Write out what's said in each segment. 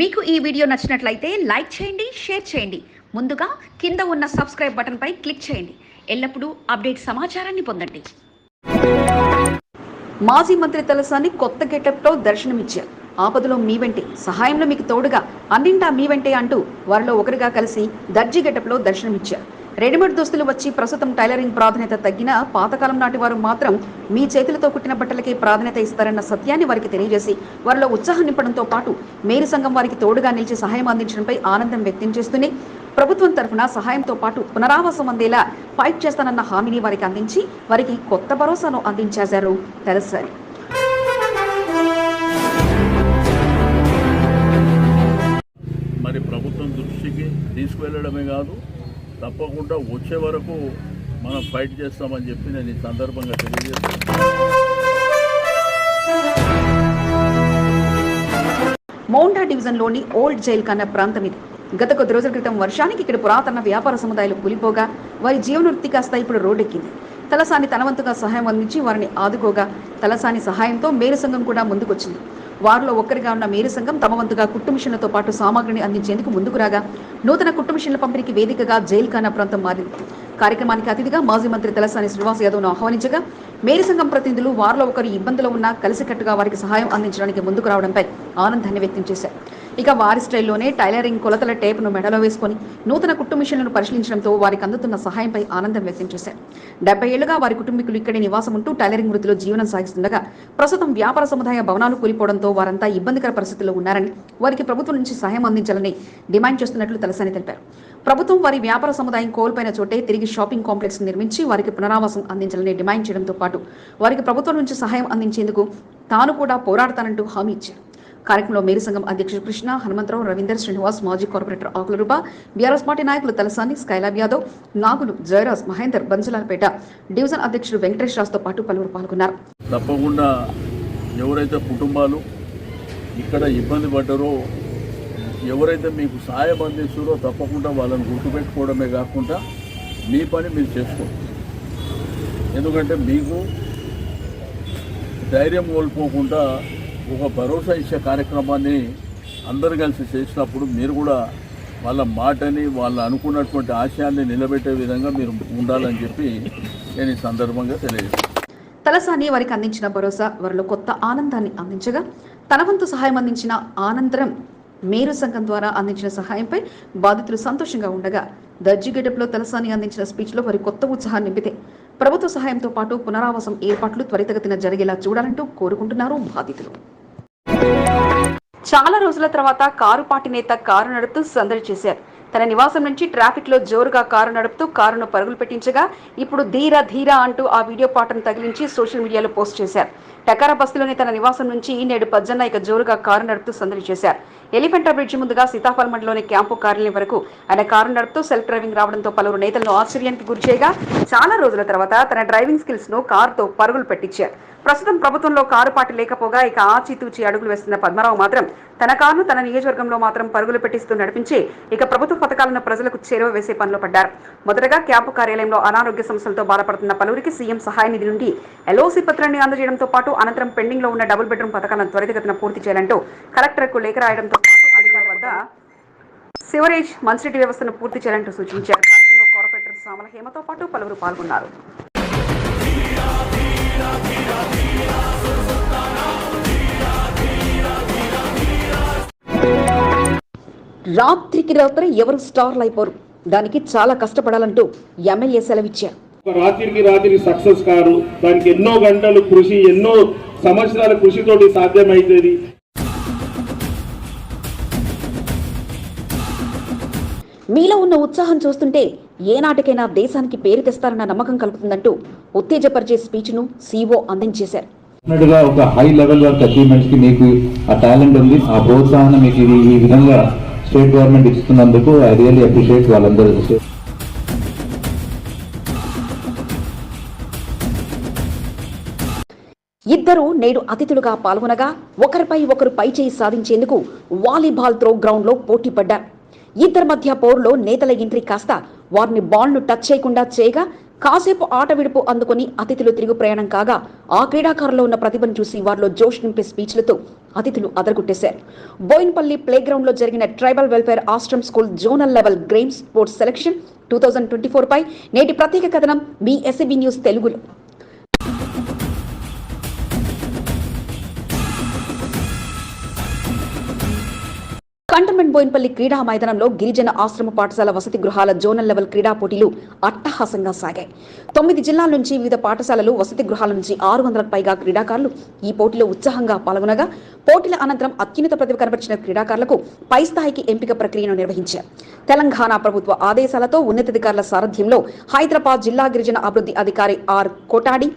మీకు ఈ వీడియో నచ్చినట్లయితే లైక్ చేయండి షేర్ చేయండి. ముందుగా కింద ఉన్న సబ్స్క్రైబ్ బటన్పై క్లిక్ చేయండి. ఎల్లప్పుడూ అప్డేట్ సమాచారాన్ని పొందండి. మాజీ మంత్రి తలసాని కొత్త గెటప్లో దర్శనమిచ్చారు. ఆపదలో మీ వెంటే సహాయంలో మీకు తోడుగా అన్నింటా మీ వెంటే అంటూ వారిలో ఒకరిగా కలిసి దర్జీ గెటప్లో దర్శనమిచ్చారు. రెడీమేడ్ దుస్తులు వచ్చి ప్రస్తుతం టైలరింగ్ ప్రాధాన్యత తగ్గిన పాతకాలం నాటి వారు మాత్రం మీ చేతులతో కుట్టిన బట్టలకే ప్రాధాన్యత ఇస్తారన్న సత్యాన్ని వారికి తెలియజేసి వారిలో ఉత్సాహం నింపడంతో పాటు మేరు సంఘం వారికి తోడుగా నిలిచి సహాయం అందించడంపై ఆనందం వ్యక్తం చేస్తూనే ప్రభుత్వం తరఫున సహాయంతో పాటు పునరావాసం అందేలా ఫైట్ చేస్తానన్న హామీని వారికి అందించి వారికి కొత్త భరోసాను అందించేశారు తలసారి. మరి ప్రభుత్వం దృష్టికి తీసుకువెళ్ళడమే కాదు తప్పకుండా వచ్చే వరకు మనం ఫైట్ చేస్తామని చెప్పి నేను ఈ సందర్భంగా తెలియజేస్తాను. మౌండా డివిజన్లోని ఓల్డ్ జైల్ కన్న ప్రాంతం ఇది. గత కొద్ది రోజుల క్రితం వర్షానికి ఇక్కడ పురాతన వ్యాపార సముదాయాలు కూలిపోగా వారి జీవనవృత్తి కాస్త ఇప్పుడు రోడ్డెక్కింది. తలసాని తనవంతుగా సహాయం అందించి వారిని ఆదుకోగా తలసాని సహాయంతో మేరు సంఘం కూడా ముందుకొచ్చింది. వారిలో ఒక్కరిగా ఉన్న మేరు సంఘం తమ వంతుగా కుట్టు మిషన్లతో పాటు సామాగ్రిని అందించేందుకు ముందుకు రాగా నూతన కుట్టు మిషన్ల పంపిణీకి వేదికగా జైల్ ఖానా ప్రాంతం మారింది. కార్యక్రమానికి అతిథిగా మాజీ మంత్రి తలసాని శ్రీనివాస్ యాదవ్ను ఆహ్వానించగా మేరీ సంఘం ప్రతినిధులు వారిలో ఒకరు ఇబ్బందులు ఉన్నా కలిసికట్టుగా వారికి సహాయం అందించడానికి ముందుకు రావడంపై ఆనందాన్ని వ్యక్తం చేశారు. ఇక వారి స్టైల్లోనే టైలరింగ్ కొలతల టేప్ను మెడలో వేసుకొని నూతన కుట్టు మిషన్లను పరిశీలించడంతో వారికి అందుతున్న సహాయంపై ఆనందం వ్యక్తం చేశారు. డెబ్బై ఏళ్ళుగా వారి కుటుంబీకులు ఇక్కడే నివాసం ఉంటూ టైలరింగ్ వృత్తిలో జీవనం సాగిస్తుండగా ప్రస్తుతం వ్యాపార సముదాయ భవనాలు కూలిపోవడంతో వారంతా ఇబ్బందికర పరిస్థితుల్లో ఉన్నారని వారికి ప్రభుత్వం నుంచి సహాయం అందించాలని డిమాండ్ చేస్తున్నట్లు తలసాని తెలిపారు. ప్రభుత్వం వారి వ్యాపార సముదాయం కోల్పోయిన చోటే తిరిగి షాపింగ్ కాంప్లెక్స్ నిర్మించి వారికి పునరావాసం అందించాలని డిమాండ్ చేయడంతో పాటు వారికి ప్రభుత్వం నుంచి సహాయం అందించేందుకు తాను కూడా పోరాడతానంటూ హామీ ఇచ్చారు. కార్యక్రమంలో మేరీ సంఘం అధ్యక్షుడు కృష్ణ హనుమంతరావు రవీందర్ శ్రీనివాస్ మాజీ కార్పొరేటర్ ఆకులరూప బీఆర్ఎస్ పార్టీ నాయకులు తలసాని స్కైలాబ్ యాదవ్ నాగులు జయరాజ్ మహేందర్ బన్సులాలపేట డివిజన్ అధ్యక్షుడు వెంకటేష్ రాజ్తో పాటు పలువురు పాల్గొన్నారు. తప్పకుండా ఎవరైతే కుటుంబాలు ఇక్కడ ఇబ్బంది పడ్డారో ఎవరైతే మీకు సహాయం అందిస్తారో తప్పకుండా వాళ్ళని గుర్తుపెట్టుకోవడమే కాకుండా మీ పని మీరు చేసుకోండి. ఎందుకంటే మీకు ధైర్యం కోల్పోకుండా ఒక భరోసా ఇచ్చే కార్యక్రమాన్ని అందరు కలిసి చేసినప్పుడు మీరు కూడా వాళ్ళ మాటని వాళ్ళు అనుకున్నటువంటి ఆశయాన్ని నిలబెట్టే విధంగా మీరు ఉండాలని చెప్పి నేను ఈ సందర్భంగా తెలియజేస్తాను తలసాని వారికి అందించిన భరోసా వారిలో కొత్త ఆనందాన్ని అందించగా తన వంతు సహాయం అందించిన ఆనంతరం మేరు సంఘం ద్వారా అందించిన సహాయంపై బాధితులు సంతోషంగా ఉండగా దర్జీ గెటప్లో తలసాని అందించిన స్పీచ్లో వారి కొత్త ఉత్సాహాన్ని నింపితే ప్రభుత్వ సహాయంతో పాటు పునరావాసం ఏర్పాట్లు త్వరితగతిన జరిగేలా చూడాలంటూ కోరుకుంటున్నారు బాధితులు. చాలా రోజుల తర్వాత కారు పార్టీ నేత కారు నడుపుతూ సందడి చేశారు. తన నివాసం నుంచి ట్రాఫిక్లో జోరుగా కారు నడుపుతూ కారును పరుగులు పెట్టించగా ఇప్పుడు ధీర ధీర అంటూ ఆ వీడియో పాటను తగిలించి సోషల్ మీడియాలో పోస్ట్ చేశారు. టకారా బస్సులోని తన నివాసం నుంచి నేడు పజ్జన్న ఇక జోరుగా కారు నడుపుతూ సందడి చేశారు. ఎలిఫెంటా బ్రిడ్జి ముందుగా సీతాఫల్ మండలోని క్యాంపు కార్యాలయం వరకు ఆయన కారు నడుపుతూ సెల్ఫ్ డ్రైవింగ్ రావడంతో పలువురు నేతలను ఆశ్చర్యానికి గురిచేయగా చాలా రోజుల తర్వాత తన డ్రైవింగ్ స్కిల్స్ను కారుతో పరుగులు పెట్టించారు. ప్రస్తుతం ప్రభుత్వంలో కారు పాటి లేకపోగా ఇక ఆచితూచి అడుగులు వేస్తున్న పద్మరావు మాత్రం తన కారును తన నియోజకవర్గంలో మాత్రం పరుగులు పెట్టిస్తూ నడిపించి ఇక ప్రభుత్వ పథకాలను ప్రజలకు చేరువ వేసే పనిలో పడ్డారు. మొదటగా క్యాంపు కార్యాలయంలో అనారోగ్య సమస్యలతో బాధపడుతున్న పలువురికి సీఎం సహాయ నిధి నుండి ఎల్ఓసీ పత్రాన్ని అందజేయడంతో పాటు అనంతరం పెండింగ్లో ఉన్న డబుల్ బెడ్రూమ్ పథకాలను త్వరితగతిన పూర్తి చేయాలంటూ కలెక్టర్కు లేఖ రాయడంతో అధికారుల వద్ద సివరేజ్ మంచినీటి వ్యవస్థను పూర్తి చేయాలంటూ సూచించారు. కార్యక్రమంలో కార్పొరేటర్ సామల హేమతో పాటు పలువురు పాల్గొన్నారు. రాత్రికి రాత్రి ఎవరు స్టార్లు అయిపోరు. దానికి చాలా కష్టపడాలంటూ ఎమ్మెల్యే సెలవిచ్చారు. ఒక రాత్రికి రాత్రి సక్సెస్ కారు దానికి ఎన్నో గంటలు కృషి ఎన్నో సంవత్సరాల కృషితోటి సాధ్యమవుతుంది మీలో ఉన్న ఉత్సాహం చూస్తుంటే ఏనాటికైనా దేశానికి పేరు తెస్తారన్న నమ్మకం కలుగుతుందంటూ ఉత్తేజపరిచే స్పీచ్ను సీఓ అందించేశారు. డెఫినెట్గా ఒక హై లెవెల్ వర్క్ అచీవ్మెంట్స్కి మీకు ఆ టాలెంట్ ఉంది ఆ మీకు ఇది ఈ విధంగా స్టేట్ గవర్నమెంట్ ఇస్తున్నందుకు ఐ రియల్లీ అప్రిషియేట్ వాళ్ళందరూ. ఇద్దరు నేడు అతిథులుగా పాల్గొనగా ఒకరిపై ఒకరు పైచేయి సాధించేందుకు వాలీబాల్ త్రో గ్రౌండ్లో పోటీ పడ్డారు ఇద్దరి మధ్య పోరులో నేతల ఎంట్రీ కాస్త వారిని బాల్ను టచ్ చేయకుండా చేయగా కాసేపు ఆట విడుపు అందుకుని అతిథులు తిరుగు ప్రయాణం కాగా ఆ క్రీడాకారులో ఉన్న ప్రతిభను చూసి వారిలో జోష్ నింపే స్పీచ్లతో అతిథులు అదరగొట్టేశారు. బోయిన్పల్లి ప్లేగ్రౌండ్లో జరిగిన tribal welfare ashram school zonal level game sports selection two thousand twenty four పై నేటి ప్రత్యేక కథనం మీ ఎస్ఎబి న్యూస్ తెలుగులో. కంటోన్మెంట్ బోయిన్పల్లి క్రీడా మైదానంలో గిరిజన ఆశ్రమ పాఠశాల వసతి గృహాల జోనల్ లెవెల్ క్రీడా పోటీలు అట్టహాసంగా సాగాయి. తొమ్మిది జిల్లాల నుంచి వివిధ పాఠశాలలు వసతి గృహాల నుంచి ఆరు వందలకు పైగా క్రీడాకారులు ఈ పోటీలో ఉత్సాహంగా పాల్గొనగా పోటీల అనంతరం అత్యున్నత ప్రతిభ కనబరిచిన క్రీడాకారులకు పై స్థాయికి ఎంపిక ప్రక్రియను నిర్వహించారు. తెలంగాణ ప్రభుత్వ ఆదేశాలతో ఉన్నతాధికారుల సారథ్యంలో హైదరాబాద్ జిల్లా గిరిజన అభివృద్ధి అధికారి ఆర్ కోటాడి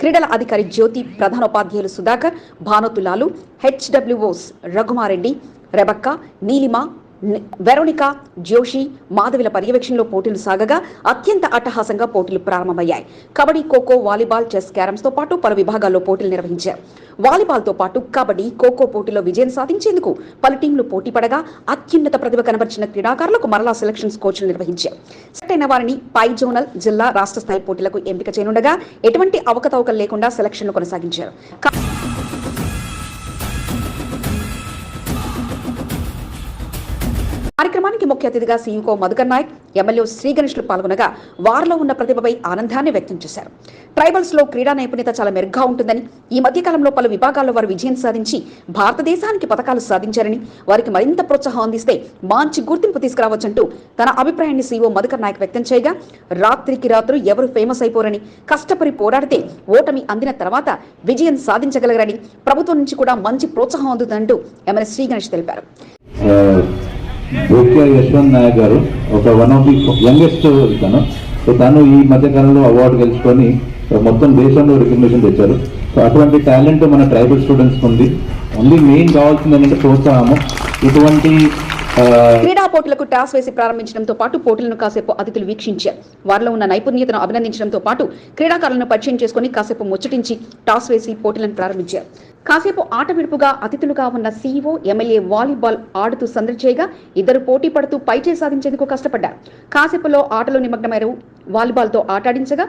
క్రీడల అధికారి జ్యోతి ప్రధానోపాధ్యాయులు సుధాకర్ భానుతులాలు హెచ్డబ్ల్యూఓస్ Raghuma Reddy Rebecca Neelima Veronica Veronica Joshi మాధవిల పర్యవేక్షణలో పోటీలు సాగగా అత్యంత అట్టహాసంగా పోటీలు ప్రారంభమయ్యాయి కబడ్డీ ఖోఖో వాలీబాల్ చెస్ క్యారమ్స్తో పాటు పలు విభాగాల్లో పోటీలు నిర్వహించారు వాలీబాల్తో పాటు కబడ్డీ ఖోఖో పోటీలో విజయం సాధించేందుకు పలు టీంలు పోటీ పడగా అత్యున్నత ప్రతిభ కనబరిచిన క్రీడాకారులకు మరలా సెలక్షన్స్ కోచ్లు నిర్వహించారు సెలెక్ట్ అయిన వారిని పై జోనల్ జిల్లా రాష్ట్ర స్థాయి పోటీలకు ఎంపిక చేయనుండగా ఎటువంటి అవకతవకలు లేకుండా సెలక్షన్లు కొనసాగించారు. కార్యక్రమానికి ముఖ్య అతిథిగా సీఎంకో మధుకర్ నాయక్ ఎమ్మెల్యే శ్రీ గణేష్లు పాల్గొనగా వారిలో ఉన్న ప్రతిభపై ఆనందాన్ని వ్యక్తం చేశారు. ట్రైబల్స్లో క్రీడా నైపుణ్యత చాలా మెరుగ్గా ఉంటుందని ఈ మధ్య కాలంలో పలు విభాగాల్లో వారు విజయం సాధించి భారతదేశానికి పథకాలు సాధించారని వారికి మరింత ప్రోత్సాహం అందిస్తే మంచి గుర్తింపు తీసుకురావచ్చంటూ తన అభిప్రాయాన్ని సీఓ మధుకర్ నాయక్ వ్యక్తం చేయగా రాత్రికి రాత్రు ఎవరు ఫేమస్ అయిపోరని కష్టపడి పోరాడితే ఓటమి అందిన తర్వాత విజయం సాధించగలగరని ప్రభుత్వం నుంచి కూడా మంచి ప్రోత్సాహం అందుతుందంటూ ఎమ్మెల్యే శ్రీ గణేష్ తెలిపారు. ఓకే యశ్వంత్ నాయక్ గారు ఒక వన్ ఆఫ్ ది యంగెస్ట్ తను సో తను ఈ మధ్య కాలంలో అవార్డు గెలుచుకొని మొత్తం దేశంలో రికగ్నిషన్ తెచ్చారు. సో అటువంటి టాలెంట్ మన ట్రైబల్ స్టూడెంట్స్కి ఉంది ఓన్లీ మెయిన్ కావాల్సింది ఏంటంటే ప్రోత్సాహము. ఇటువంటి క్రీడా పోటీలకు టాస్ వేసి ప్రారంభించడంతో పాటు పోటీలను కాసేపు అతిథులు వీక్షించారు. వారిలో ఉన్న నైపుణ్యతను అభినందించడంతో పాటు క్రీడాకారులను పరిచయం చేసుకుని కాసేపు ముచ్చటించి టాస్ వేసి పోటీలను ప్రారంభించారు. కాసేపు ఆట విడుపుగా అతిథులుగా ఉన్న సీఈఓ ఎమ్మెల్యే వాలీబాల్ ఆడుతూ సందడి చేయగా ఇద్దరు పోటీ పడుతూ పైచే సాధించేందుకు కష్టపడ్డారు. కాసేపులో ఆటలో నిమగ్నమైన వాలీబాల్తో ఆటాడించగా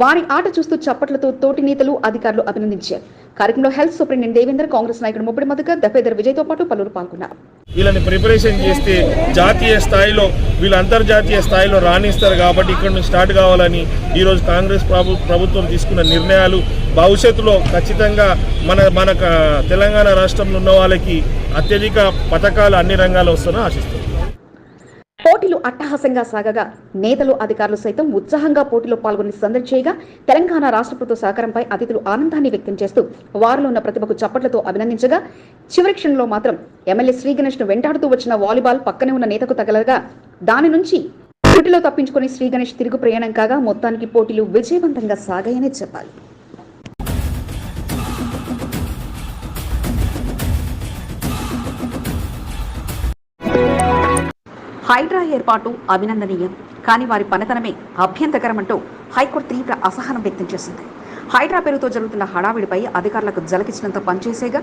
వారి ఆట చూస్తూ చప్పట్లతో తోటి నేతలు అధికారులు అభినందించారు. కార్యక్రమంలో హెల్త్ సూపరింటెండెంట్ దేవేందర్ కాంగ్రెస్ నాయకుడు ముప్పటి మధుకర్ దఫేదర్ విజయ్తో పాటు పలువురు పాల్గొన్నారు. వీళ్ళని ప్రిపరేషన్ చేస్తే జాతీయ స్థాయిలో వీళ్ళు అంతర్జాతీయ స్థాయిలో రాణిస్తారు కాబట్టి ఇక్కడ నుంచి స్టార్ట్ కావాలని ఈరోజు కాంగ్రెస్ ప్రభు ప్రభుత్వం తీసుకున్న నిర్ణయాలు భవిష్యత్తులో ఖచ్చితంగా మన మన తెలంగాణ రాష్ట్రంలో ఉన్న వాళ్ళకి అత్యధిక పథకాలు అన్ని రంగాల్లో వస్తున్నా ఆశిస్తున్నాం. పోటీలు అట్టహాసంగా సాగగా. నేతలు అధికారులు సైతం ఉత్సాహంగా పోటీలో పాల్గొని సందడి చేయగా తెలంగాణ రాష్ట్ర ప్రభుత్వ సహకారంపై అతిథులు ఆనందాన్ని వ్యక్తం చేస్తూ వారిలో ఉన్న ప్రతిభకు చప్పట్లతో అభినందించగా చివరి క్షణంలో మాత్రం ఎమ్మెల్యే శ్రీ గణేష్ను వెంటాడుతూ వచ్చిన వాలీబాల్ పక్కనే ఉన్న నేతకు తగలగా దాని నుంచి పోటీలో తప్పించుకొని శ్రీ గణేష్ తిరుగు ప్రయాణం కాగా మొత్తానికి పోటీలు విజయవంతంగా సాగాయనే చెప్పాలి. హైడ్రా ఏర్పాటు అభినందనీయం. కానీ వారి పనితనమే అభ్యంతకరమంటూ హైకోర్టు తీవ్ర అసహనం వ్యక్తం చేసింది. హైడ్రా పేరుతో జరుగుతున్న హడావిడిపై అధికారులకు జలకిచ్చినంత పనిచేసేగా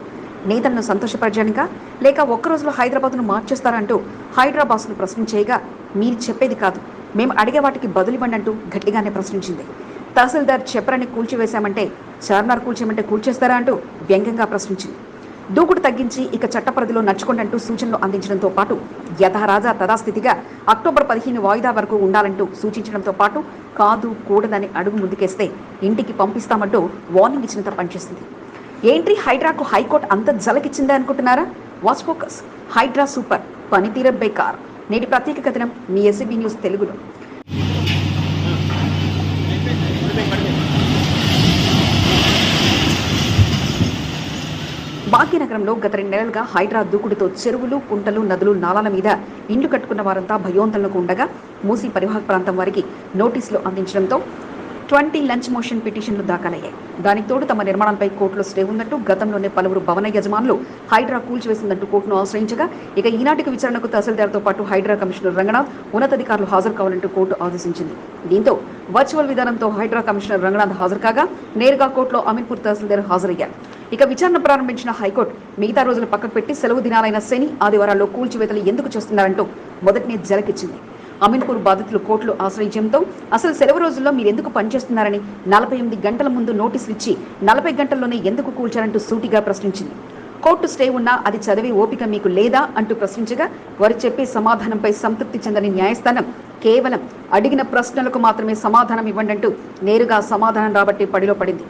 నేతలను సంతోషపరచడానికా లేక ఒక్క రోజులో హైదరాబాద్ను మార్చేస్తారంటూ హైదరాబాద్ను ప్రశ్నించేయగా మీరు చెప్పేది కాదు. మేము అడిగే వాటికి బదులివ్వండి అంటూ గట్టిగానే ప్రశ్నించింది. తహసీల్దార్ చెప్పరని కూల్చివేశామంటే చార్మినార్ కూల్చేయమంటే కూల్చేస్తారా అంటూ వ్యంగ్యంగా ప్రశ్నించింది. దూకుడు తగ్గించి ఇక చట్ట పరిధిలో నడుచుకోండంటూ సూచనలు అందించడంతో పాటు యథారాజా తథాస్థితిగా అక్టోబర్ పదిహేను వాయిదా వరకు ఉండాలంటూ సూచించడంతో పాటు కాదు కూడదని అడుగు ముందుకేస్తే ఇంటికి పంపిస్తామంటూ వార్నింగ్ ఇచ్చినంత పనిచేస్తుంది. ఏంటి హైడ్రాకు హైకోర్టు అంత జలకిచ్చిందే అనుకుంటున్నారా? Watch focus. హైడ్రా సూపర్. పనితీర బేకార్. నేటి ప్రత్యేక కథనం మీ ఎస్బీ న్యూస్ తెలుగులో. భాగ్యనగరంలో గత రెండు నెలలుగా హైడ్రా దూకుడుతో చెరువులు కుంటలు నదులు నాలాల మీద ఇండ్లు కట్టుకున్న వారంతా భయోందనలకు ఉండగా మూసీ పరివాహక ప్రాంతం వారికి నోటీసులు అందించడంతో ట్వంటీ లంచ్ మోషన్ పిటిషన్లు దాఖలయ్యాయి. దానికి తోడు తమ నిర్మాణాలపై కోర్టులో స్టే ఉన్నట్టు గతంలోనే పలువురు భవన యజమానులు హైడ్రా కూల్చివేసిందంటూ కోర్టును ఆశ్రయించగా ఇక ఈనాటికి విచారణకు తహసీల్దార్తో పాటు హైడ్రా కమిషనర్ రంగనాథ్ ఉన్నతాధికారులు హాజరు కావాలంటూ కోర్టు ఆదేశించింది. దీంతో వర్చువల్ విధానంతో హైడ్రా కమిషనర్ రంగనాథ్ హాజరు కాగా నేరుగా కోర్టులో అమీన్పూర్ తహసీల్దార్ హాజరయ్యారు. ఇక విచారణ ప్రారంభించిన హైకోర్టు మిగతా రోజులు పక్కకు పెట్టి సెలవు దినాలైన శని ఆదివారాల్లో కూల్చివేతలు ఎందుకు చేస్తున్నారంటూ మొదటినే జలకిచ్చింది. అమీన్పూర్ బాధితులు కోర్టులు ఆశ్రయించడంతో అసలు సెలవు రోజుల్లో మీరు ఎందుకు పనిచేస్తున్నారని నలభై ఎనిమిది గంటల ముందు నోటీసులు ఇచ్చి నలభై గంటల్లోనే ఎందుకు కూల్చారంటూ సూటిగా ప్రశ్నించింది. కోర్టు స్టే ఉన్నా అది చదివే ఓపిక మీకు లేదా అంటూ ప్రశ్నించగా వారు చెప్పే సమాధానంపై సంతృప్తి చెందని న్యాయస్థానం కేవలం అడిగిన ప్రశ్నలకు మాత్రమే సమాధానం ఇవ్వండంటూ నేరుగా సమాధానం రాబట్టి పడిలో పడింది.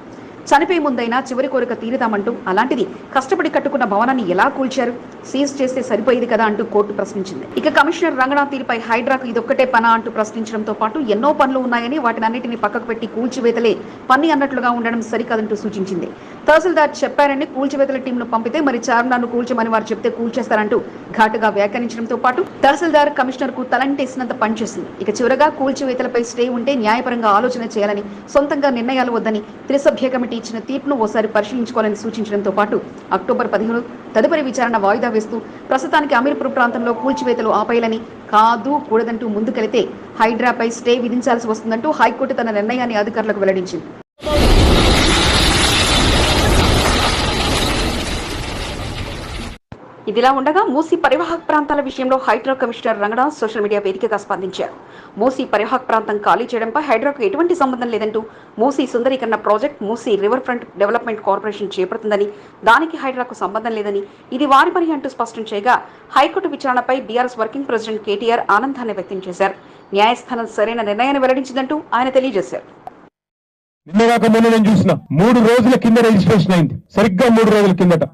చనిపోయే ముందైనా చివరి కోరిక తీరుదామంటూ అలాంటిది కష్టపడి కట్టుకున్న భవనాన్ని ఎలా కూల్చారు? సీజ్ చేస్తే సరిపోయేది కదా అంటూ కోర్టు ప్రశ్నించింది. ఇక కమిషనర్ రంగనాథ్ తీరుపై హైడ్రాకు ఇదొక్కటే పనా అంటూ ప్రశ్నించడంతో పాటు ఎన్నో పనులు ఉన్నాయని వాటినన్నిటిని పక్కకు పెట్టి కూల్చివేతలే పని అన్నట్లుగా ఉండడం సరికాదంటూ సూచించింది. తహసీల్దార్ చెప్పారని కూల్చివేతల టీంను పంపితే మరి చార్మినార్ను కూల్చమని వారు చెప్తే కూల్చేస్తారంటూ ఘాటుగా వ్యాఖ్యానించడంతో పాటు తహసీల్దార్ కమిషనర్కు తలంటేసినంత పనిచేసింది ఇక చివరగా కూల్చివేతలపై స్టే ఉంటే న్యాయపరంగా ఆలోచన చేయాలని సొంతంగా నిర్ణయాలు వద్దని త్రిసభ్య కమిటీ ఇచ్చిన తీర్పును ఓసారి పరిశీలించుకోవాలని సూచించడంతో పాటు అక్టోబర్ పదిహేను తదుపరి విచారణ వాయిదా వేస్తూ ప్రస్తుతానికి అమీర్పూర్ ప్రాంతంలో కూల్చివేతలు ఆపేయాలని కాదు కూడదంటూ ముందుకెళితే హైడ్రాపై స్టే విధించాల్సి వస్తుందంటూ హైకోర్టు తన నిర్ణయాన్ని అధికారులకు వెల్లడించింది. ఇదిలా ఉండగా మూసీ పరివాహక ప్రాంతాల విషయంలో Hydraa commissioner Ranganath social media వేదికగా స్పందించారు. మూసీ పరివాహక ప్రాంతం ఖాళీ చేయడంపై హైడ్రోకు ఎటువంటి సంబంధం లేదంటూ మూసీ సుందరీకరణ project Musi river front development corporation చేపడుతుందని దానికి హైడ్రాకు సంబంధం లేదని ఇది వారి పని అంటూ స్పష్టం చేయగా హైకోర్టు విచారణపై బీఆర్ఎస్ వర్కింగ్ ప్రెసిడెంట్ కేటీఆర్ ఆనందాన్ని వ్యక్తం చేశారు. న్యాయస్థానం సరైన నిర్ణయాన్ని వెల్లడించిందంటూ ఆయన తెలియజేశారు. నిన్నగాక మొన్న నేను చూసిన మూడు రోజుల కింద రిజిస్ట్రేషన్ అయింది. సరిగ్గా మూడు రోజుల కిందట.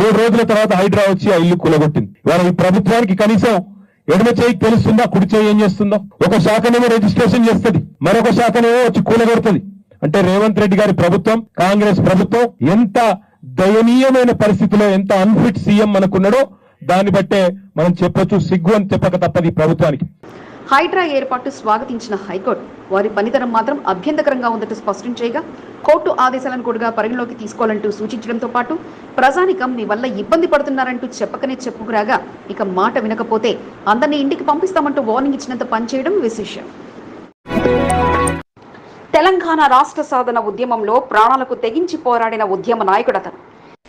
మూడు రోజుల తర్వాత హైడ్రా వచ్చి ఆ ఇల్లు కూలగొట్టింది. ఇవాళ ఈ ప్రభుత్వానికి కనీసం ఎడమ చేయికి తెలుస్తుందా కుడి చేయి ఏం చేస్తుందో? ఒక శాఖనేమో రిజిస్ట్రేషన్ చేస్తుంది మరొక శాఖనేమో వచ్చి కూలగొడుతుంది. అంటే రేవంత్ రెడ్డి గారి ప్రభుత్వం కాంగ్రెస్ ప్రభుత్వం ఎంత దయనీయమైన పరిస్థితిలో ఎంత అన్ఫిట్ సీఎం మనకున్నాడో దాన్ని బట్టే మనం చెప్పొచ్చు సిగ్గు అని చెప్పక తప్పది ప్రభుత్వానికి. హైడ్రా ఏర్పాటు స్వాగతించిన హైకోర్టు. వారి పనితనం మాత్రం అభ్యంతకరంగా ఉందంటూ స్పష్టం చేయగా కోర్టు ఆదేశాలను కూడా పరిగణలోకి తీసుకోవాలంటూ సూచించడంతో పాటు ప్రజానికం మీ వల్ల ఇబ్బంది పడుతున్నారంటూ చెప్పకనే చెప్పుకురాగా ఇక మాట వినకపోతే అందరినీ ఇంటికి పంపిస్తామంటూ వార్నింగ్ ఇచ్చినంత పనిచేయడం విశేషం. తెలంగాణ రాష్ట్ర సాధన ఉద్యమంలో ప్రాణాలకు తెగించి పోరాడిన ఉద్యమ నాయకుడతను.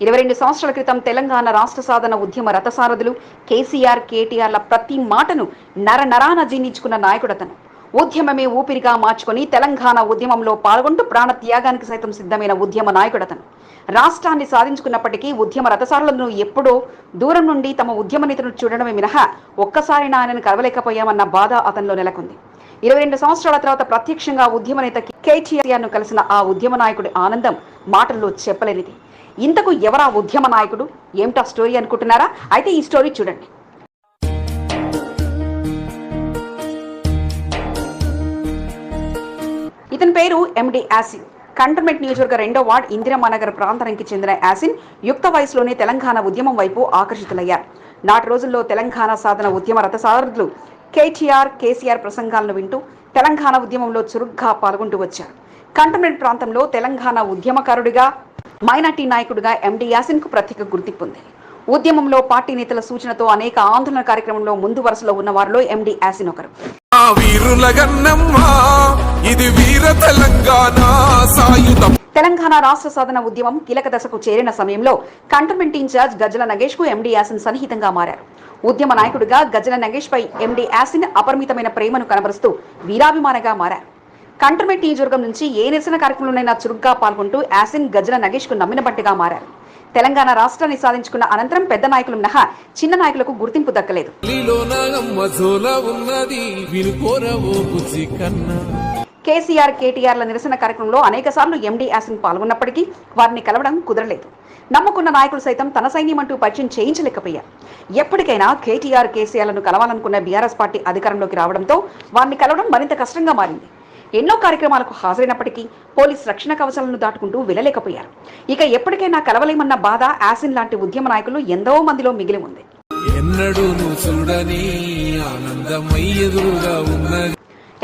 ఇరవై రెండు సంవత్సరాల క్రితం తెలంగాణ రాష్ట్ర సాధన ఉద్యమ రథసారథులు కేసీఆర్ కేటీఆర్ల ప్రతి మాటను నర నరాన జీర్ణించుకున్న నాయకుడతను. ఉద్యమమే ఊపిరిగా మార్చుకొని తెలంగాణ ఉద్యమంలో పాల్గొంటూ ప్రాణ త్యాగానికి సైతం సిద్ధమైన ఉద్యమ నాయకుడతను. రాష్ట్రాన్ని సాధించుకున్నప్పటికీ ఉద్యమ రథసారులను ఎప్పుడో దూరం నుండి తమ ఉద్యమ నేతను చూడడమే మినహా ఒక్కసారి ఆయనను కలవలేకపోయామన్న బాధ అతనిలో నెలకొంది. ఇరవై రెండు సంవత్సరాల తర్వాత ప్రత్యక్షంగా ఉద్యమ నేత కేటీఆర్ను కలిసిన ఆ ఉద్యమ నాయకుడి ఆనందం మాటల్లో చెప్పలేనిది. ఇంతకు ఎవరా ఉద్యమ నాయకుడు? ఏమిటా స్టోరీ అనుకుంటున్నారా? అయితే ఈ స్టోరీ చూడండి. ఇతని పేరు ఎండి యాసిన్ కంటోన్మెంట్ నియోజకవర్గ రెండో వార్డ్ ఇందిరమానగర్ ప్రాంతానికి చెందిన యాసిన్ యుక్త వయసులోనే తెలంగాణ ఉద్యమం వైపు ఆకర్షితులయ్యారు. నాటి రోజుల్లో తెలంగాణ సాధన ఉద్యమ రథసారథులు కేటీఆర్ కేసీఆర్ ప్రసంగాలను వింటూ తెలంగాణ ఉద్యమంలో చురుగ్గా పాల్గొంటూ వచ్చారు. కంటోన్మెంట్ ప్రాంతంలో తెలంగాణ ఉద్యమకారుడిగా మైనార్టీ నాయకుడిగా ఎండి యాసిన్కు ప్రత్యేక గుర్తింపు ఉంది. ఉద్యమంలో పార్టీ నేతల సూచనతో అనేక ఆందోళన కార్యక్రమంలో ముందు వరుసలో ఉన్న వారిలో ఎండి యాసిన్ ఒకరు. తెలంగాణ రాష్ట్ర సాధన ఉద్యమం కీలక దశకు చేరిన సమయంలో కంటోన్మెంట్ ఇన్ఛార్జ్ గజ్జల నగేష్కు ఎండి యాసిన్ సన్నిహితంగా మారారు. ఉద్యమ నాయకుడిగా గజ్జల నగేష్ పై ఎండి యాసిన్ అపరిమితమైన ప్రేమను కనబరుస్తూ వీరాభిమానగా మారారు. కంటోన్మెంట్ నియోజకవర్గం నుంచి ఏ నిరసన కార్యక్రమంలోనైనా చురుగ్గా పాల్గొంటూ యాసిన్కు నమ్మిన బట్టిగా మారారు. తెలంగాణ రాష్ట్రాన్ని సాధించుకున్న అనంతరం పెద్ద నాయకులు మినహా చిన్న నాయకులకు గుర్తింపు దక్కలేదు. కేసీఆర్ కేటీఆర్ల నిరసన కార్యక్రమంలో అనేక సార్లు ఎండీ యాసిన్ పాల్గొన్నప్పటికీ వారిని కలవడం కుదరలేదు. నమ్ముకున్న నాయకులు సైతం తన సైన్యమంటూ పరిచయం చేయించలేకపోయారు. ఎప్పటికైనా కేటీఆర్ కేసీఆర్లను కలవాలనుకున్న బీఆర్ఎస్ పార్టీ అధికారంలోకి రావడంతో వారిని కలవడం మరింత కష్టంగా మారింది. ఎన్నో కార్యక్రమాలకు హాజరైనప్పటికీ పోలీస్ రక్షణ కవచాలను దాటుకుంటూ వెళ్ళలేకపోయారు. ఇక ఎప్పటికైనా కలవలేమన్న బాధ యాసిన్ లాంటి ఉద్యమ నాయకులు ఎంతో మందిలో మిగిలి ఉంది. ఎన్నడూ నువ్వు చూడని ఆనందమై ఎదురుగా ఉన్నది.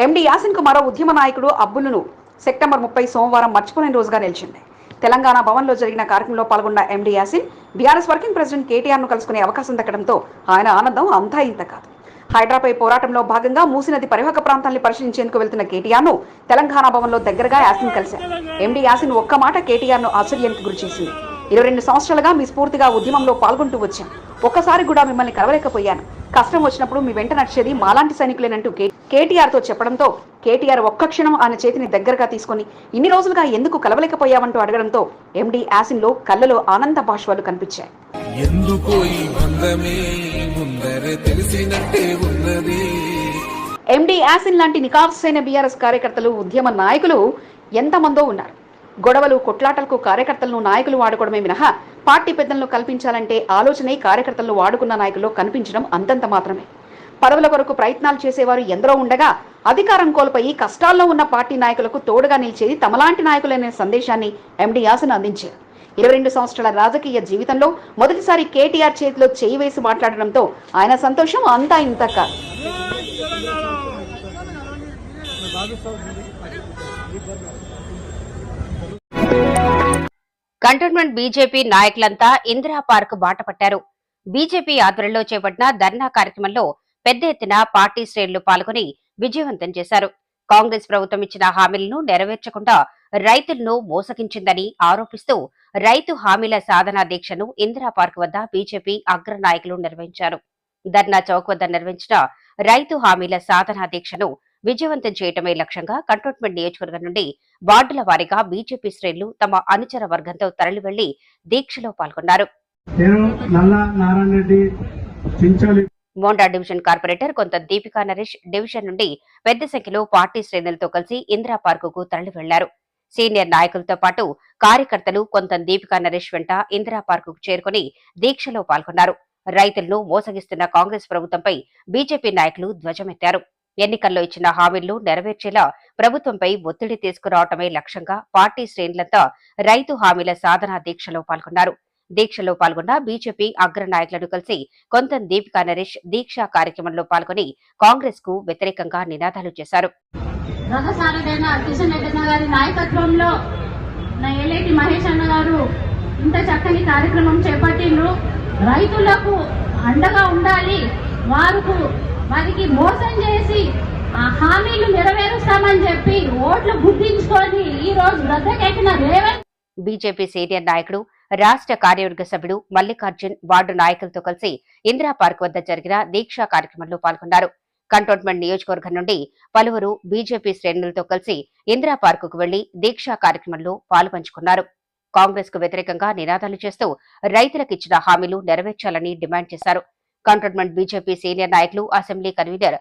ఎండి యాసిన్కు మరో ఉద్యమ నాయకుడు అబ్బులను సెప్టెంబర్ ముప్పై సోమవారం మర్చిపోలేని రోజుగా నిలిచింది. తెలంగాణ భవన్లో జరిగిన కార్యక్రమంలో పాల్గొన్న MD Yasin BRS working president కేటీఆర్ను కలుసుకునే అవకాశం దక్కడంతో ఆయన ఆనందం అంతా ఇంత కాదు. హైడ్రాపై పోరాటంలో భాగంగా మూసినది పరివాహక ప్రాంతాన్ని పరిశీలించేందుకు వెళ్తున్న కేటీఆర్ను తెలంగాణ భవన్లో దగ్గరగా యాసిన్ కలిశారు. ఎండి యాసిన్ ఒక్క మాట కేటీఆర్ను ఆశ్చర్యానికి గురిచేసింది. ఇరవై రెండు సంవత్సరాలుగా మీ స్ఫూర్తిగా ఉద్యమంలో పాల్గొంటూ వచ్చాం. ఒక్కసారి కూడా మిమ్మల్ని కలవలేకపోయాను. కష్టం వచ్చినప్పుడు మీ వెంట నడిచేది మాలాంటి సైనికులేనంటూ కే- కేటీఆర్తో చెప్పడంతో కేటీఆర్ ఒక్క క్షణం ఆయన చేతిని దగ్గరగా తీసుకొని ఇన్ని రోజులుగా ఎందుకు కలవలేకపోయావంటూ అడగడంతో ఎండి యాసిన్లో కళ్ళలో ఆనంద బాష్పాలు కనిపించాయి. ఎందుకో ఈ బంధమే ముందరే తెలిసినట్టే ఉన్నది. ఎండి యాసిన్ లాంటి నికార్సైన బీఆర్ఎస్ కార్యకర్తలు ఉద్యమ నాయకులు ఎంతమందో ఉన్నారు. గొడవలు కొట్లాటలకు కార్యకర్తలను నాయకులు వాడుకోవడమే మినహా పార్టీ పెద్దలను కల్పించాలంటే ఆలోచనే కార్యకర్తలను వాడుకున్న నాయకుల్లో కనిపించడం అంతంత మాత్రమే. పదవుల కొరకు ప్రయత్నాలు చేసేవారు ఎందరో ఉండగా అధికారం కోల్పోయి కష్టాల్లో ఉన్న పార్టీ నాయకులకు తోడుగా నిలిచేది తమలాంటి నాయకులనే సందేశాన్ని ఎండి యాసిన్ అందించారు. ఇరవై రెండు సంవత్సరాల రాజకీయ జీవితంలో మొదటిసారి కేటీఆర్ చేతిలో చేయి వేసి మాట్లాడడంతో ఆయన సంతోషం అంతా ఇంత కాదు. కంటోన్మెంట్ బీజేపీ నాయకులంతా ఇందిరా పార్క్ బాట పట్టారు. బీజేపీ ఆధ్వర్యంలో చేపట్టిన ధర్నా కార్యక్రమంలో పెద్ద ఎత్తున పార్టీ శ్రేణులు పాల్గొని విజయవంతం చేశారు. కాంగ్రెస్ ప్రభుత్వం ఇచ్చిన హామీలను నెరవేర్చకుండా రైతులను మోసగించిందని ఆరోపిస్తూ రైతు హామీల సాధనా దీక్షను ఇందిరా పార్క్ వద్ద బీజేపీ అగ్రనాయకులు నిర్వహించారు. ధర్నా చౌక్ వద్ద నిర్వహించిన రైతు హామీల సాధనా దీక్షను విజయవంతం చేయటమే లక్ష్యంగా కంటోన్మెంట్ నియోజకవర్గం నుండి వార్డుల వారీగా బీజేపీ శ్రేణులు తమ అనుచర వర్గంతో తరలి వెళ్ళి దీక్షలో పాల్గొన్నారు. మోండా డివిజన్ కార్పొరేటర్ కొంత దీపికా నరేష్ డివిజన్ నుండి పెద్ద సంఖ్యలో పార్టీ శ్రేణులతో కలిసి ఇందిరా పార్కుకు తరలి వెళ్ళారు సీనియర్ నాయకులతో పాటు కార్యకర్తలు కొంత దీపికా నరేష్ వెంట ఇందిరా పార్కుకు చేరుకుని దీక్షలో పాల్గొన్నారు. రైతులను మోసగిస్తున్న కాంగ్రెస్ ప్రభుత్వంపై బీజేపీ నాయకులు ధ్వజమెత్తారు. ఎన్నికల్లో ఇచ్చిన హామీలను నెరవేర్చేలా ప్రభుత్వంపై ఒత్తిడి తీసుకురావటమే లక్ష్యంగా పార్టీ శ్రేణులంతా రైతు హామీల సాధనా దీక్షలో పాల్గొన్నారు. దీక్షలో పాల్గొన్న బీజేపీ అగ్ర నాయకులను కలిసి కొంత దీపికా నరేష్ దీక్షా కార్యక్రమంలో పాల్గొని కాంగ్రెస్కు వ్యతిరేకంగా నినాదాలు చేశారు. నాయకత్వంలో మహేష్ అన్న గారు ఇంత చక్కని కార్యక్రమం చేపట్టిండ్రు. రైతులకు అండగా ఉండాలి. వారికి వారికి మోసం చేసి ఆ హామీలు నెరవేరుస్తామని చెప్పి ఓట్లు గుర్తించుకొని ఈ రోజు గద్దెకెక్కిన రేవంత్ బీజేపీ సీనియర్ నాయకుడు రాష్ట్ర కార్యవర్గ సభ్యుడు మల్లికార్జున్ వార్డు నాయకులతో కలిసి ఇందిరా పార్క్ వద్ద జరిగిన దీక్షా కార్యక్రమంలో పాల్గొన్నారు. కంటోన్మెంట్ నియోజకవర్గం నుండి పలువురు బీజేపీ శ్రేణులతో కలిసి ఇందిరా పార్కుకు వెళ్ళి దీక్షా కార్యక్రమంలో పాల్పంచుకున్నారు. కాంగ్రెస్కు వ్యతిరేకంగా నినాదాలు చేస్తూ రైతులకు ఇచ్చిన హామీలు నెరవేర్చాలని డిమాండ్ చేశారు. కంటోన్మెంట్ బీజేపీ సీనియర్ నాయకులు అసెంబ్లీ కన్వీనర్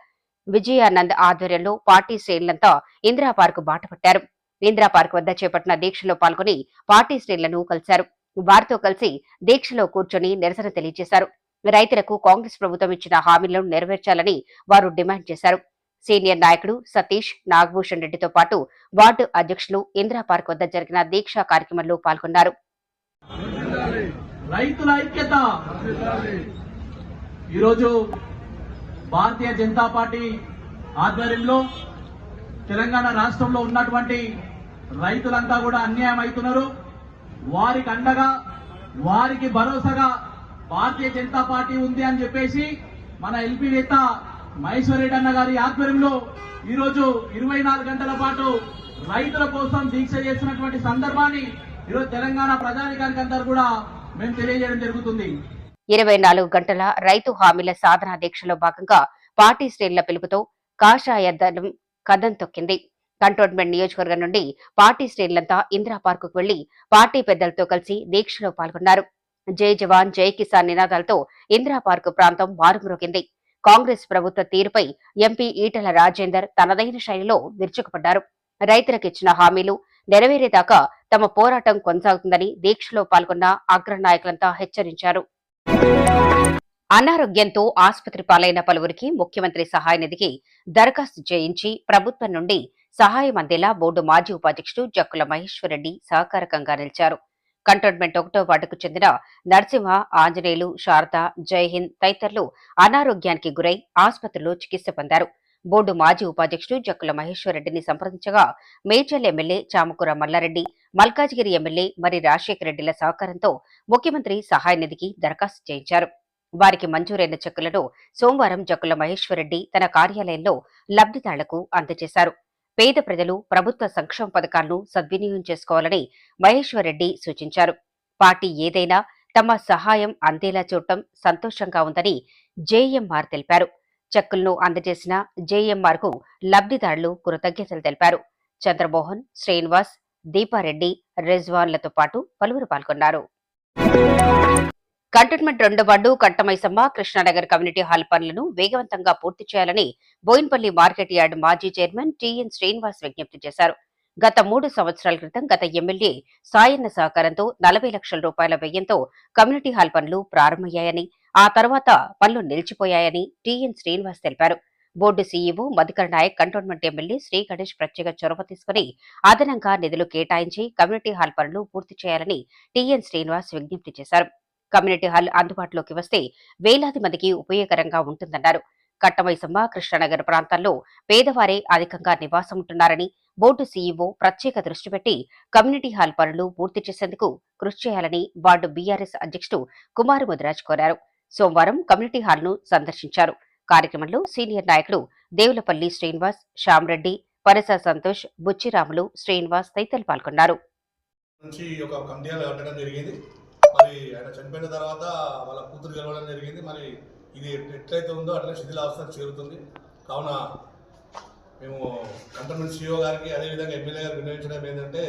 విజయానంద్ ఆధ్వర్యంలో పార్టీ శ్రేణులంతా ఇందిరా పార్కు బాట పట్టారు. ఇందిరా పార్క్ వద్ద చేపట్టిన దీక్షలో పాల్గొని పార్టీ శ్రేణులను కలిశారు. వారితో కలిసి దీక్షలో కూర్చొని నిరసన తెలియజేశారు. రైతులకు కాంగ్రెస్ ప్రభుత్వం ఇచ్చిన హామీలను నెరవేర్చాలని వారు డిమాండ్ చేశారు. సీనియర్ నాయకుడు సతీష్ నాగభూషణ్ రెడ్డితో పాటు వార్డు అధ్యక్షులు ఇందిరా పార్క్ వద్ద జరిగిన దీక్షా కార్యక్రమంలో పాల్గొన్నారు. రైతుల ఐక్యత. ఈరోజు భారతీయ జనతా పార్టీ ఆధ్వర్యంలో తెలంగాణ రాష్ట్రంలో ఉన్నటువంటి రైతులంతా కూడా అన్యాయం అవుతున్నారు వారికి అండగా వారికి భరోసాగా భారతీయ జనతా పార్టీ ఉంది అని చెప్పేసి మన ఎల్పీ నేత మహేశ్వర్ రెడ్డి అన్న గారి ఆధ్వర్యంలో ఈరోజు ఇరవై నాలుగు గంటల పాటు రైతుల కోసం దీక్ష చేస్తున్నటువంటి సందర్భాన్ని ఈరోజు తెలంగాణ ప్రజానికానికి అందరూ కూడా మేము తెలియజేయడం జరుగుతుంది. ఇరవై నాలుగు గంటల రైతు హామీల సాధన దీక్షలో భాగంగా పార్టీ శ్రేణుల పిలుపుతో కాషాయ దళం కదం తొక్కింది. కంటోన్మెంట్ నియోజకవర్గం నుండి పార్టీ శ్రేణులంతా ఇందిరా పార్కుకు వెళ్ళి పార్టీ పెద్దలతో కలిసి దీక్షలో పాల్గొన్నారు. జై జవాన్ జై కిసాన్ నినాదాలతో ఇందిరా పార్కు ప్రాంతం మారుమ్రోగింది. కాంగ్రెస్ ప్రభుత్వ తీరుపై ఎంపీ ఈటల రాజేందర్ తనదైన శైలిలో విరుచుకుపడ్డారు. రైతులకు ఇచ్చిన హామీలు నెరవేరేదాకా తమ పోరాటం కొనసాగుతుందని దీక్షలో పాల్గొన్న అగ్ర నాయకులంతా హెచ్చరించారు. అనారోగ్యంతో ఆసుపత్రి పాలైన పలువురికి ముఖ్యమంత్రి సహాయ నిధికి దరఖాస్తు చేయించి ప్రభుత్వం నుండి సహాయం అందేలా బోర్డు మాజీ ఉపాధ్యక్షుడు జక్కుల మహేశ్వరరెడ్డి సహకారకంగా నిలిచారు. కంటోన్మెంట్ ఒకటో వార్డుకు చెందిన నరసింహ ఆంజనేయులు శారద జైహింద్ తదితరులు అనారోగ్యానికి గురై ఆసుపత్రిలో చికిత్స పొందారు. బోర్డు మాజీ ఉపాధ్యక్షుడు జక్కుల మహేశ్వరరెడ్డిని సంప్రదించగా మేడ్చల్ ఎమ్మెల్యే చామకూర మల్లారెడ్డి మల్కాజిగిరి ఎమ్మెల్యే మరి రాజశేఖర రెడ్డిల సహకారంతో ముఖ్యమంత్రి సహాయ నిధికి దరఖాస్తు చేయించారు. వారికి మంజూరైన చెక్కులను సోమవారం జక్కుల మహేశ్వరరెడ్డి తన కార్యాలయంలో లబ్ధిదారులకు అందజేశారు. పేద ప్రజలు ప్రభుత్వ సంక్షేమ పథకాలను సద్వినియోగం చేసుకోవాలని మహేశ్వరరెడ్డి సూచించారు. పార్టీ ఏదైనా తమ సహాయం అందేలా చూడటం సంతోషంగా ఉందని జేఎంఆర్ తెలిపారు. చెక్కులను అందజేసిన జేఎంఆర్కు లబ్ధిదారులు కృతజ్ఞతలు తెలిపారు. చంద్రమోహన్ శ్రీనివాస్ దీపారెడ్డి రెజ్వాన్లతో పాటు పలువురు పాల్గొన్నారు. కంటోన్మెంట్ రెండు ward Kattamaisamma Krishnanagar community hall పనులను వేగవంతంగా పూర్తి చేయాలని బోయిన్పల్లి మార్కెట్ యార్డ్ మాజీ చైర్మన్ టిఎన్ శ్రీనివాస్ విజ్ఞప్తి చేశారు. గత మూడు సంవత్సరాల క్రితం గత ఎమ్మెల్యే సాయన్న సహకారంతో నలభై లక్షల రూపాయల వ్యయంతో కమ్యూనిటీ హాల్ పనులు ప్రారంభమయ్యాయని ఆ తర్వాత పనులు నిలిచిపోయాయని టిఎన్ శ్రీనివాస్ తెలిపారు. Board CEO Madhukar Nayak cantonment MLA Shri Ganesh ప్రత్యేక చొరవ తీసుకుని అదనంగా నిధులు కేటాయించి కమ్యూనిటీ హాల్ పనులు పూర్తి చేయాలని టిఎన్ శ్రీనివాస్ విజ్ఞప్తి చేశారు. కమ్యూనిటీ హాల్ అందుబాటులోకి వస్తే వేలాది మందికి ఉపయోగకరంగా ఉంటుందన్నారు. కట్టమైసమ్మ కృష్ణానగర్ ప్రాంతాల్లో పేదవారే అధికంగా నివాసం ఉంటున్నారని బోర్డు సీఈఓ ప్రత్యేక దృష్టి పెట్టి కమ్యూనిటీ హాల్ పనులు పూర్తి చేసేందుకు కృషి చేయాలని వార్డు బీఆర్ఎస్ అధ్యక్షుడు కుమార్ ముదిరాజ్ కోరారు. సోమవారం కమ్యూనిటీ హాల్ను సందర్శించారు. కార్యక్రమంలో సీనియర్ నాయకులు దేవులపల్లి శ్రీనివాస్ శ్యామరెడ్డి పరస సంతోష్ బుచ్చిరాములు శ్రీనివాస్ తదితరులు పాల్గొన్నారు. నుంచి ఒక కట్టడం జరిగింది. మరి ఆయన చనిపోయిన తర్వాత వాళ్ళ కూతురు గెలవడం జరిగింది. మరి ఇది ఎట్లయితే ఉందో అట్లే శిథిలావస్థకు చేరుతుంది. కావున మేము కంటోన్మెంట్ సిఇఓ గారికి అదేవిధంగా ఎమ్మెల్యే గారు వినియోగించడం ఏంటంటే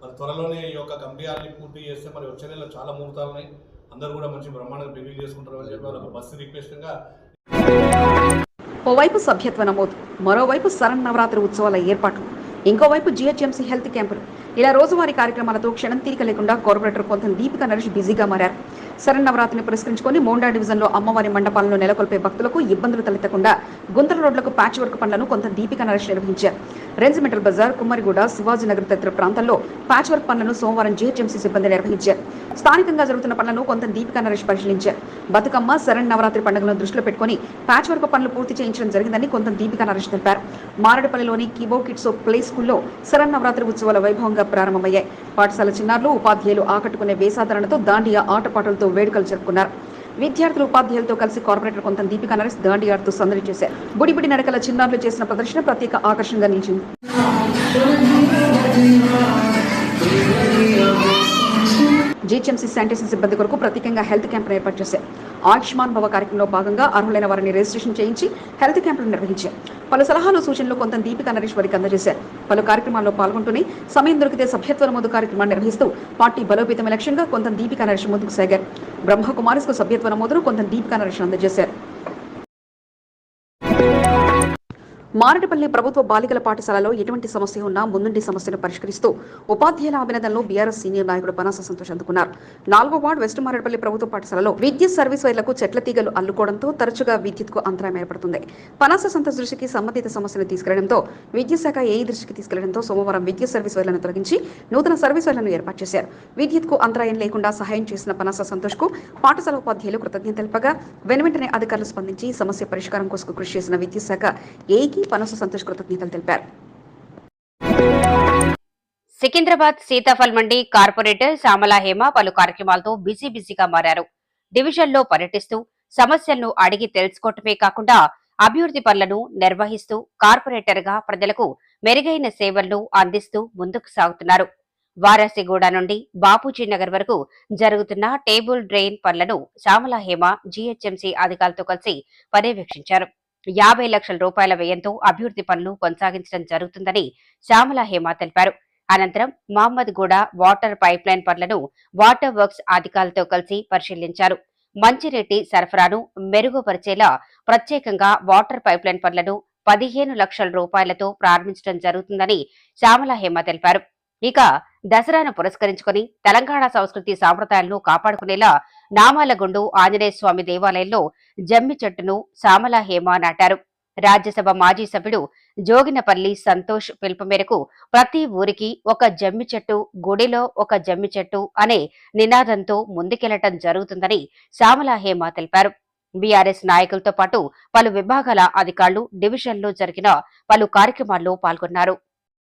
మరి త్వరలోనే ఈ యొక్క కంపెనీ పూర్తి చేస్తే మరి వచ్చే నెలలో చాలా ముహూర్తాలు ఉన్నాయి. అందరూ కూడా మంచి బ్రహ్మాండంగా బిల్డింగ్ చేసుకుంటారు అని చెప్పి వాళ్ళకి బస్సు రిక్వెస్ట్గా ఓవైపు సభ్యత్వ నమోదు మరోవైపు శరన్నవరాత్రి ఉత్సవాల ఏర్పాట్లు ఇంకోవైపు జిహెచ్ఎంసీ హెల్త్ క్యాంపులు. ఇలా రోజువారీ కార్యక్రమాలతో క్షణం తీరిక లేకుండా కార్పొరేటర్ కొంత దీపిక నరేష్ బిజీగా మారారు. శరన్నవరాత్రిని పురస్కరించుకొని మోండా డివిజన్లో అమ్మవారి మండపాలను నెలకొల్పే భక్తులకు ఇబ్బందులు తలెత్తకుండా గుంతల రోడ్లకు ప్యాచ్ వర్క్ పనులను కొంత దీపిక నరేష్ నిర్వహించారు. రెన్స్ మెటల్ బజార్ కుమ్మరిగూడ శివాజీనగర్ తదితర ప్రాంతాల్లో ప్యాచ్ వర్క్ పనులను సోమవారం జీహెచ్ఎంసీ సిబ్బంది నిర్వహించారు. స్థానికంగా జరుగుతున్న పనులను కొంత దీపిక నరేష్ పరిశీలించారు. బతుకమ్మ శరణ్ నవరాత్రి పండుగలను దృష్టిలో పెట్టుకుని ప్యాచ్ వర్క్ పనులు పూర్తి చేయించడం జరిగిందని కొంత దీపిక నరేష్ తెలిపారు. మారడపల్లిలోని కిబో కిడ్సో ప్లే స్కూల్లో శరణ్ నవరాత్రి ఉత్సవాల వైభవంగా ప్రారంభమయ్యాయి. పాఠశాల చిన్నారులు ఉపాధ్యాయులు ఆకట్టుకునే వేసాధారణతో దాండియా ఆటపాటలతో వేడుకలు జరుపుకున్నారు. విద్యార్థులు ఉపాధ్యాయులతో కలిసి కార్పొరేటర్ కొంత దీపిక నరేష్ దాండియాడుతూ సందడి చేశారు. బుడిబుడి నడకల చిన్నారులు చేసిన ప్రదర్శన ప్రత్యేక ఆకర్షణగా నిలిచింది. జీహెచ్ఎంసీ శానిటేషన్ సిబ్బంది కొరకు ప్రత్యేకంగా హెల్త్ క్యాంప్ ఏర్పాటు చేశారు. ఆయుష్మాన్ భవ కార్యక్రమంలో భాగంగా అర్హులైన వారిని రిజిస్ట్రేషన్ చేయించి హెల్త్ క్యాంపులు నిర్వహించారు. పలు సలహాలు సూచనలు కొంత దీపిక నరేశ్వరికి అందజేశారు. పలు కార్యక్రమాల్లో పాల్గొంటూనే సమయం దొరికితే సభ్యత్వ నమోదు కార్యక్రమాన్ని నిర్వహిస్తూ పార్టీ బలోపేతం లక్ష్యంగా కొంత దీపిక నరేష్ ముందుకు సాగారు. బ్రహ్మకుమారిస్కు సభ్యత్వ నమోదును కొంత దీపిక నరేష్ అందజేశారు. మారటపల్లి ప్రభుత్వ బాలికల పాఠశాలలో ఎటువంటి సమస్య ఉన్నా ముందుండి సమస్యను పరిష్కరిస్తూ ఉపాధ్యాయుల అభినందనలు బీఆర్ఎస్ సీనియర్ నాయకుడు పనాస సంతోష్ అందుకున్నారు. నాలుగో వార్డు వెస్ట్ మారటపల్లి ప్రభుత్వ పాఠశాలలో విద్యుత్ సర్వీస్ వైర్లకు చెట్ల తీగలు అల్లుకోవడంతో తరచుగా విద్యుత్కు అంతరాయం ఏర్పడుతుంది. పనాస సంతోష్ దృష్టికి సంబంధిత సమస్యను తీసుకెళ్ళడంతో విద్యుత్ శాఖ ఏ దృష్టికి తీసుకెళ్ళడంతో సోమవారం విద్యుత్ సర్వీస్ వైర్లను తొలగించి నూతన సర్వీస్ వైర్లను ఏర్పాటు చేశారు. విద్యుత్కు అంతరాయం లేకుండా సహాయం చేసిన పనాస సంతోష్కు పాఠశాల ఉపాధ్యాయులు కృతజ్ఞతలు తెలపగా వెనువెంటనే అధికారులు స్పందించి సమస్య పరిష్కారం కోసం కృషి చేసిన విద్యుత్ శాఖ ఏఈకి పనస సంతోష్ కృతజ్ఞతలు తెలిపారు. సికింద్రాబాద్ సీతాఫల్ మండి కార్పొరేటర్ శ్యామలా హేమ పలు కార్యక్రమాలతో బిజీ బిజీగా మారారు. డివిజన్లో పర్యటిస్తూ సమస్యలను అడిగి తెలుసుకోవటమే కాకుండా అభివృద్ధి పనులను నిర్వహిస్తూ కార్పొరేటర్గా ప్రజలకు మెరుగైన సేవలను అందిస్తూ ముందుకు సాగుతున్నారు. వారాసిగూడ నుండి బాపూజీ నగర్ వరకు జరుగుతున్న టేబుల్ డ్రెయిన్ పనులను శ్యామలా హేమ జీహెచ్ఎంసీ అధికారులతో కలిసి పర్యవేక్షించారు. యాభై లక్షల రూపాయల వ్యయంతో అభివృద్ధి పనులు కొనసాగించడం జరుగుతుందని శ్యామల హేమ తెలిపారు. అనంతరం మహమ్మద్ గూడ వాటర్ పైప్ లైన్ పనులను వాటర్ వర్క్స్ అధికారులతో కలిసి పరిశీలించారు. మంచిరెడ్డి సరఫరాను మెరుగుపరిచేలా ప్రత్యేకంగా వాటర్ పైప్ లైన్ పనులను పదిహేను లక్షల రూపాయలతో ప్రారంభించడం జరుగుతుందని శ్యామల హేమ తెలిపారు. ఇక దసరాను పురస్కరించుకుని తెలంగాణ సంస్కృతి సాంప్రదాయాలను కాపాడుకునేలా నామాలగుండు ఆంజనేయ స్వామి దేవాలయంలో జమ్మి చెట్టును శ్యామల హేమ నాటారు. రాజ్యసభ మాజీ సభ్యుడు జోగినపల్లి సంతోష్ పిలుపు మేరకు ప్రతి ఊరికి ఒక జమ్మి చెట్టు గుడిలో ఒక జమ్మి చెట్టు అనే నినాదంతో ముందుకెళ్ళటం జరుగుతుందని శ్యామల హేమ తెలిపారు. బీఆర్ఎస్ నాయకులతో పాటు పలు విభాగాల అధికారులు డివిజన్లో జరిగిన పలు కార్యక్రమాల్లో పాల్గొన్నారు.